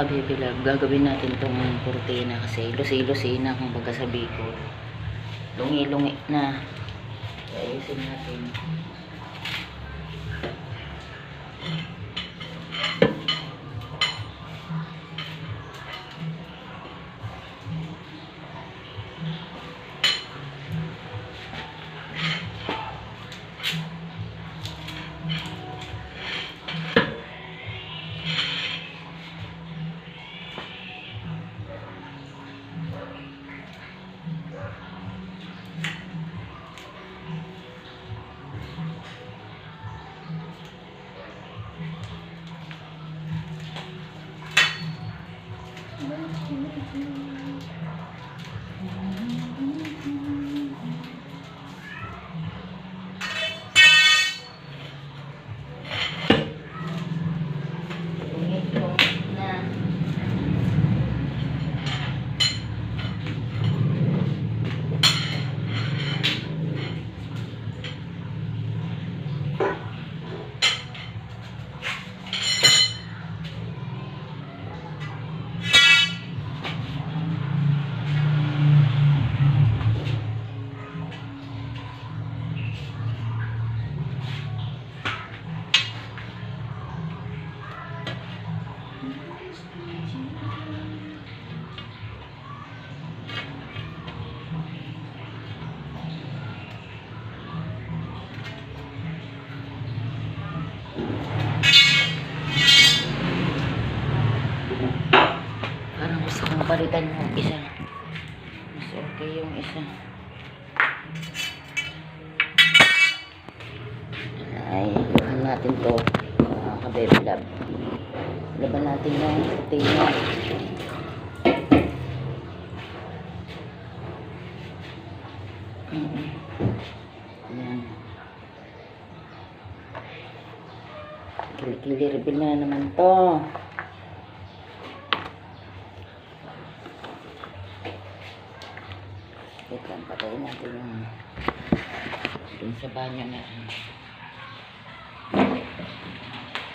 ka-baby love, gagawin natin tong kurtina kasi lusi-lusi na kung baga sa Bicol. Lungi-lungi na. Ayusin natin. you. Palitan yung isa. Mas okay yung isa. Ay, laban natin to. Mga ka-baby love. Laban natin yung kurtina. Mm. Ayan. Kilikili na naman to. Wait lang, patayin natin yung dun sa banyo na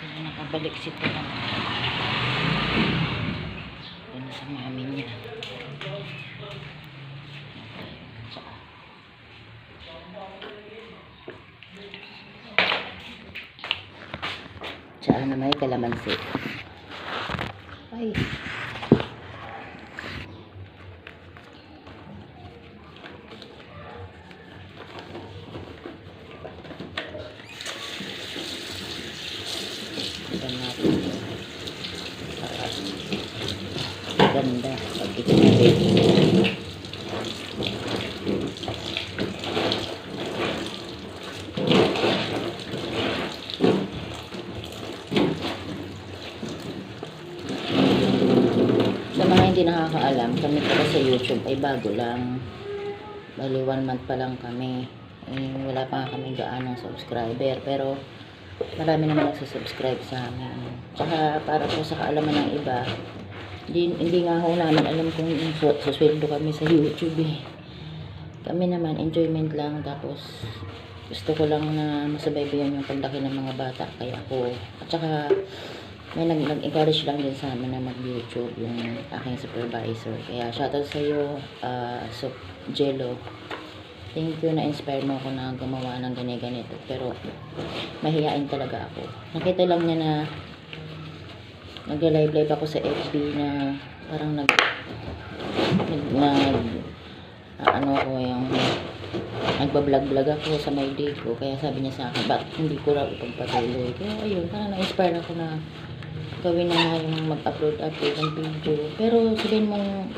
Hindi nakabalik si Tita. Dun sa mami niya. Tsaka na may kalamansi. Ay. Tignan natin. Para ganda. Pag itinawin. Sa mga hindi nakakaalam, kami pala sa YouTube ay bago lang. Bali, one month pa lang kami. Eh, wala pa nga kami gaano subscriber. Pero, marami naman nagsusubscribe sa amin. Tsaka, para po sa kaalaman ng iba, hindi, hindi nga ho namin alam kung su- susweldo kami sa YouTube eh. Kami naman, enjoyment lang. Tapos, gusto ko lang na masabaybayan yung paglaki ng mga bata. Kaya ako, at saka, may nag, nag-encourage lang din sa amin na mag-YouTube yung aking supervisor. Kaya shoutout sa iyo, uh, so, Jello. Thank you na inspire mo ako na gumawa ng ganito. Pero mahihain talaga ako. Nakita lang niya na nag-live live ako sa FB na parang nag nag, nag ah, ano ako yung nagbablog-vlog ako sa my day ko. Kaya sabi niya sa akin, bakit hindi ko raw ipagpatuloy? Kaya ayun, parang na-inspire ako na gawin na nga yung mag-upload-upload ng video. Pero sabihin mong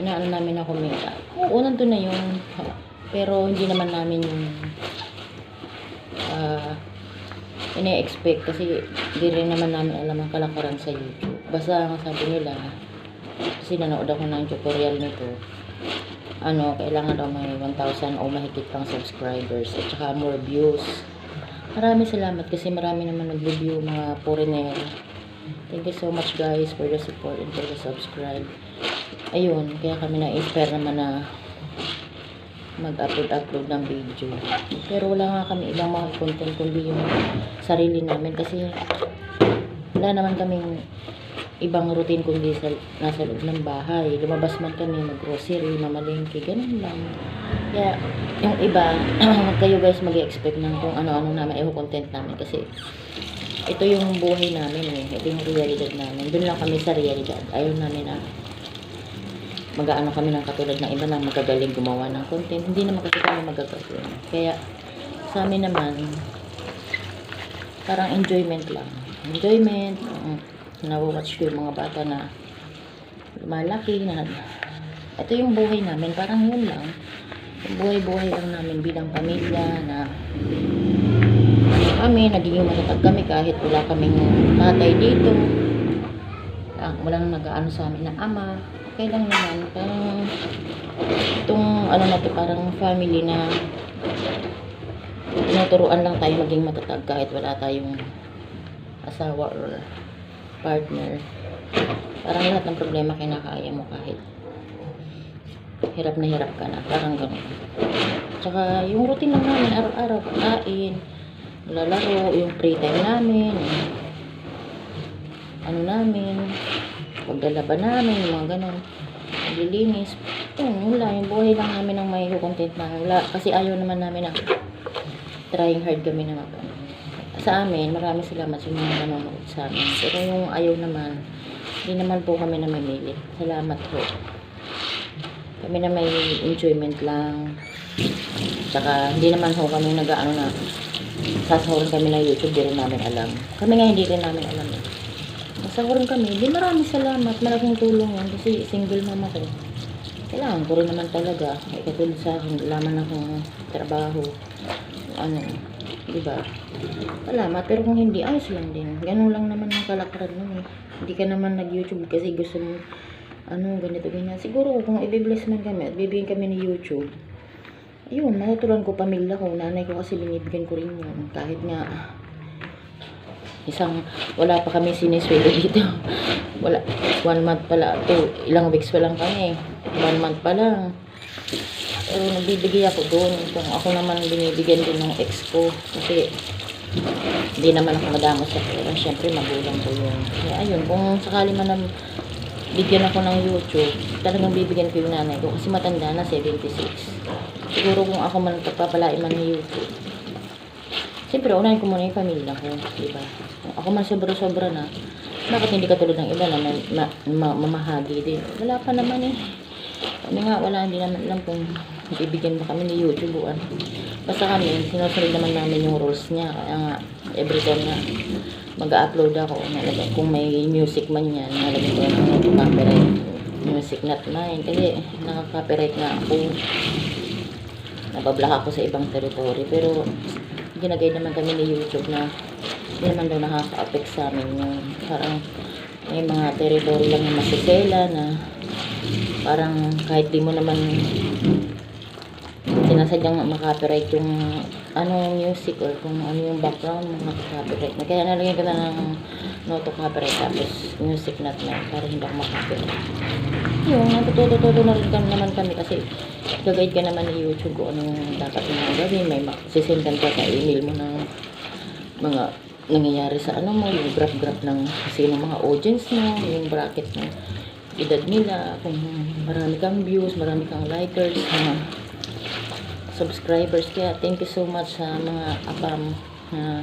inaano namin na kumita. Oo, nandun na yun. Pero hindi naman namin yung ah ine-expect kasi hindi rin naman namin alam ang kalakaran sa YouTube. Basta ang sabi nila, kasi nanood ako ng tutorial nito, ano, kailangan daw may 1,000 o mahigit pang subscribers at saka more views. Marami salamat kasi marami naman nag-review mga foreigner. Thank you so much guys for the support and for the subscribe. Ayun, kaya kami na-inspire naman na mag-upload-upload ng video. Pero wala nga kami ibang mga content kundi yung sarili namin kasi wala naman kaming ibang routine kundi sa, nasa loob ng bahay. Lumabas man kami, mag-grocery, mamalengke, ganun lang. Kaya, yung iba, kayo guys mag-expect ng kung ano-ano namin, eh, content namin kasi ito yung buhay namin eh. Ito yung realidad namin. Doon lang kami sa realidad. Ayaw namin na mag-ano kami ng katulad ng iba na magagaling gumawa ng content. Hindi naman kasi kami magagaling. Kaya, sa amin naman, parang enjoyment lang. Enjoyment, um, na-watch ko yung mga bata na lumalaki, na ito yung buhay namin, parang yun lang. Buhay-buhay lang namin bilang pamilya na kami, nagiging matatag kami kahit wala kaming tatay dito. Ah, walang nag-ano sa amin na ama. Okay lang naman. Parang itong ano na to, parang family na tinuturuan lang tayo maging matatag kahit wala tayong asawa or partner. Parang lahat ng problema kinakaya mo kahit hirap na hirap ka na. Parang ganun. Tsaka yung routine lang namin araw-araw, kain, lalaro, yung free time namin, ano namin, paglalaban namin, yung mga ganun, naglilinis. Yun, wala, yung buhay lang namin ang may content na wala. Kasi ayaw naman namin na trying hard kami na mag sa amin, maraming salamat sa mga nanonood sa amin. Pero yung ayaw naman, hindi naman po kami namimili. Salamat po. Kami na may enjoyment lang. Tsaka, hindi naman ho kami nag-ano na sasahurin kami ng YouTube, di rin namin alam. Kami nga hindi rin namin alam eh. Nasahurin kami, di maraming salamat, malaking tulong yan kasi single mama ko. Kailangan ko rin naman talaga, ay katulad sa akin, laman akong trabaho, ano, di ba? Salamat, pero kung hindi, ayos lang din. Ganun lang naman ang kalakaran nun eh. Hindi ka naman nag-YouTube kasi gusto mo, ano, ganito, ganyan. Siguro kung i-bless man kami at bibigyan kami ni YouTube, ayun, matutulan ko pamilya ko, nanay ko kasi binibigyan ko rin yun. Kahit nga, isang, wala pa kami siniswelo dito. wala, one month pala, two, ilang weeks pa lang kami. One month pa lang. Pero nagbibigay ako doon. Kung ako naman binibigyan din ng ex ko. Kasi, hindi naman ako madamo sa pera. Siyempre, magulang ko yun. Kaya ayun, kung sakali man na bigyan ako ng YouTube, talagang bibigyan ko yung nanay ko. Kasi matanda na, 76. Siguro kung ako man pagpapalain man ng YouTube. Siyempre, unahin ko muna yung pamilya ko. Diba? Kung ako man sobra-sobra na, bakit hindi katulad ng iba na ma, ma, ma- mamahagi din? Wala pa naman eh. Kami nga, wala, hindi naman alam kung bibigyan ba kami ni YouTube ano. Basta kami, sinusunod naman namin yung rules niya. Kaya nga, every time na mag-upload ako, nalagay, kung may music man yan, nalagay ko ng copyright music not mine. Kasi nakaka-copyright nga ako. Nabablock ako sa ibang territory. Pero, ginagay naman kami ni YouTube na hindi naman daw nakaka-affect sa amin yung parang may mga territory lang na masisela na parang kahit di mo naman sinasadyang makapiright yung ano music or kung ano yung background mo makapiright na kaya nalagyan ko na ng no to copyright tapos music not na para hindi ako makapiright yun natututo-tuto na rin kami naman kami kasi gagayad ka naman ni YouTube kung anong dapat mo gawin. May sisendan ka sa email mo ng mga nangyayari sa ano mo yung graph-graph ng sino mga audience mo yung bracket ng edad nila kung marami kang views marami kang likers mga subscribers. Kaya thank you so much sa mga abam na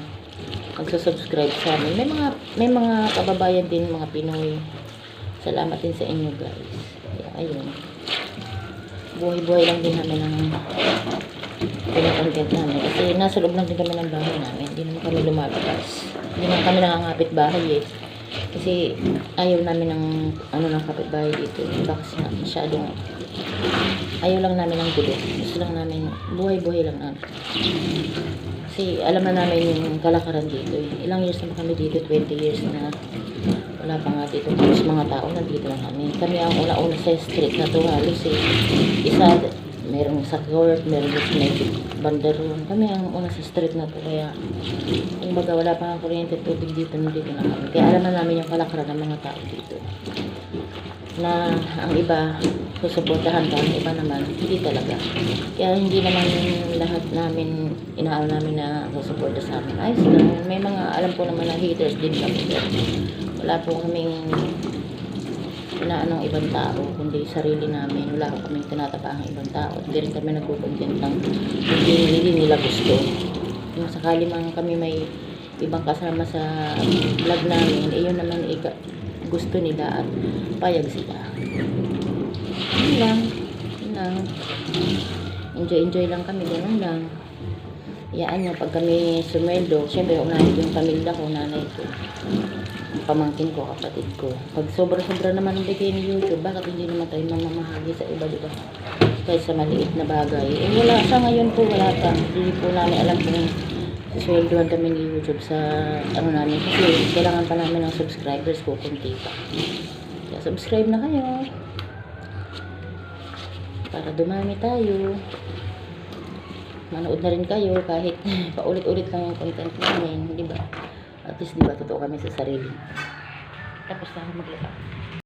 magsusubscribe sa amin. May mga may mga kababayan din mga Pinoy. Salamat din sa inyo guys. Kaya ayun. Buhay-buhay lang din namin ng pinakontent namin. Kasi nasa loob lang din kami ng bahay namin. Hindi naman kami lumalabas. Hindi naman kami nangangapit bahay eh. Kasi ayaw namin ng ano ng kapitbahay dito. Kasi nga masyadong ayaw lang namin ng gulo. Gusto lang namin, buhay-buhay lang namin. Kasi alam na namin yung kalakaran dito. eh. Ilang years naman kami dito, 20 years na wala pa nga dito. Tapos mga tao nandito lang kami. Kami ang una-una sa street na to halos eh. Isa, merong sa court, meron sa may banda roon. Kami ang una sa street na to. Kaya, kung baga wala pa nga kuryente tubig dito, nandito na kami. Kaya alam na namin yung kalakaran ng mga tao dito na ang iba susuportahan ka, ang iba naman hindi talaga. Kaya hindi naman lahat namin inaal namin na susuporta sa amin. Ayos lang. May mga alam ko naman na haters din kami. Wala po kaming tinatapaan ng ibang tao, kundi sarili namin. Wala ko kaming tinatapaan ng ibang tao. Hindi rin kami nagkukontent ng hindi, nila gusto. Kung sakali man kami may ibang kasama sa vlog namin, eh yun naman iga, gusto nila at payag sila. Yun lang. Yun lang. Enjoy-enjoy lang kami. Ganun lang. Iyaan nyo, pag kami sumweldo, syempre unahin ko yung pamilya ko, nanay ko, pamangkin ko, kapatid ko. Pag sobra-sobra naman ang bigay ni YouTube, bakit hindi naman tayo mamamahagi sa iba, di ba? Kahit sa maliit na bagay. Eh wala, sa ngayon po wala pa. Hindi po namin alam kung sweldoan kami ni YouTube sa ano namin. Kasi kailangan pa namin ng subscribers ko, kunti pa. Kaya subscribe na kayo. Para dumami tayo manood na rin kayo kahit paulit-ulit lang yung content namin, di ba? At least, di ba, totoo kami sa sarili. Tapos na ako maglaba.